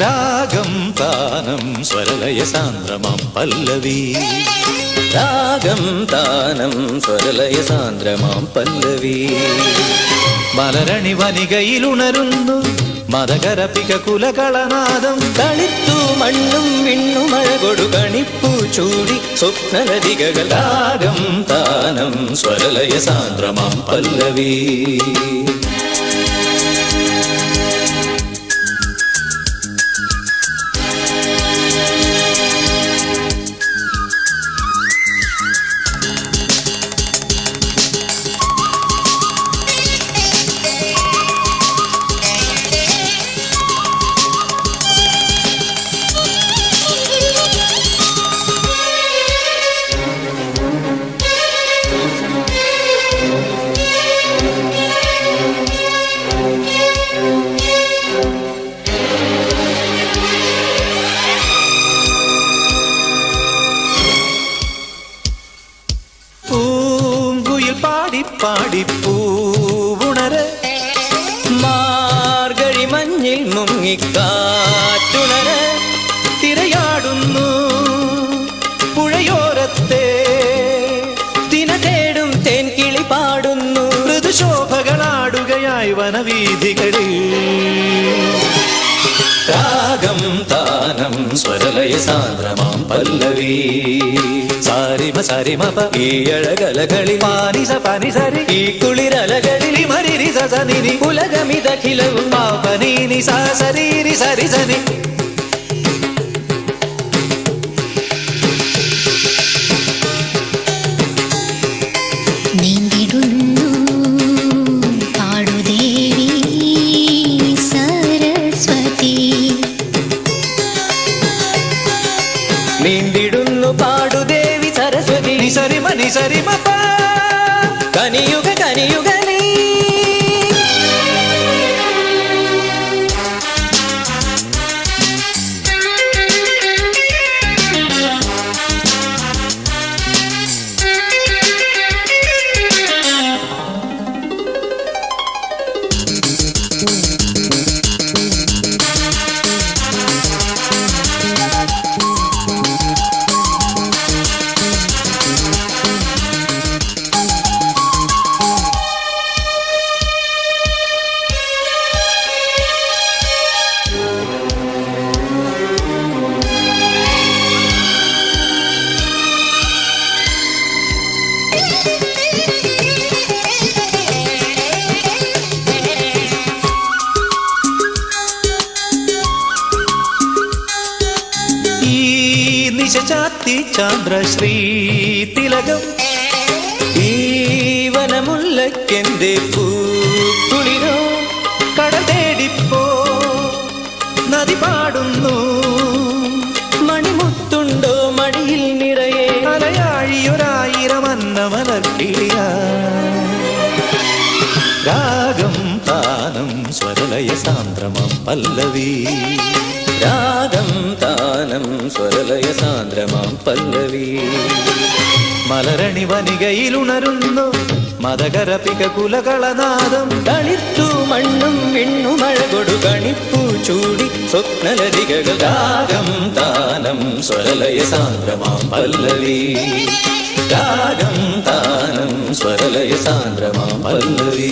രാഗം താനം സ്വരലയ സാന്ദ്രമാം പല്ലവി. രാഗം താനം സ്വരലയ സാന്ദ്രമാം പല്ലവി. മലരണി വനികയിലുണരുന്നു മതകരപിക കുലകളനാദം. തളിത്തു മണ്ണും വിണ്ണും മഴകൊടു കണിപ്പു ചൂടി സ്വപ്നലതികകൾ. രാഗം താനം സ്വരലയ സാന്ദ്രമാം പല്ലവി. പാടി പാടി പൂവുണര മാർഗഴി മഞ്ഞിൽ മുങ്ങിക്കാറ്റുണര്. തിരയാടുന്നു പുഴയോരത്തെ. തിനതേടും തേൻകിളി പാടുന്നു. മൃദുശോഭകളാടുകയായി വനവീഥികളിൽ. രാഗം താനം സ്വരലയ സാന്ദ്രമാം പല്ലവി. ಸಾರಿಮ ಸರಿಮಪ ಈ ಎಳಗಲಗಳಿ ಪಾನಿಸ ಪನಿಸರಿ ಈ ಕುಳಿರಲಗಳಿ ಮರಿರಿ ಸಸನಿನಿ ಕುಲಗಮಿದ ಕಿಲವು ಪಾಪನೀನಿ ಸಾ ಸರಿರಿ ಸರಿಸನಿ సరిమప. కనియుగ కనియుగ നിശചാത്തി ചാന്ദ്രശ്രീ തിലകം ജീവനമുള്ളക്കെന്റെ പൂക്കുളിരോ കടൽ തേടിപ്പോ നദി പാടുന്നു രാഗം താനം സ്വരലയ സാന്ദ്രമം പല്ലവി. രാഗം താനം സ്വരലയ സാന്ദ്രമാം പല്ലവി. മലരണി വനികയിലുണരുന്നു മതകരപിക കുലകളനാദം. തളിർത്തു മണ്ണും വിണ്ണും മഴകൊടു കണിപ്പു ചൂടി സ്വപ്നലതികകൾ. രാഗം താനം സ്വരലയ സാന്ദ്രമാം പല്ലവി. രാഗം താനം സ്വരലയ സാന്ദ്രമാം പല്ലവി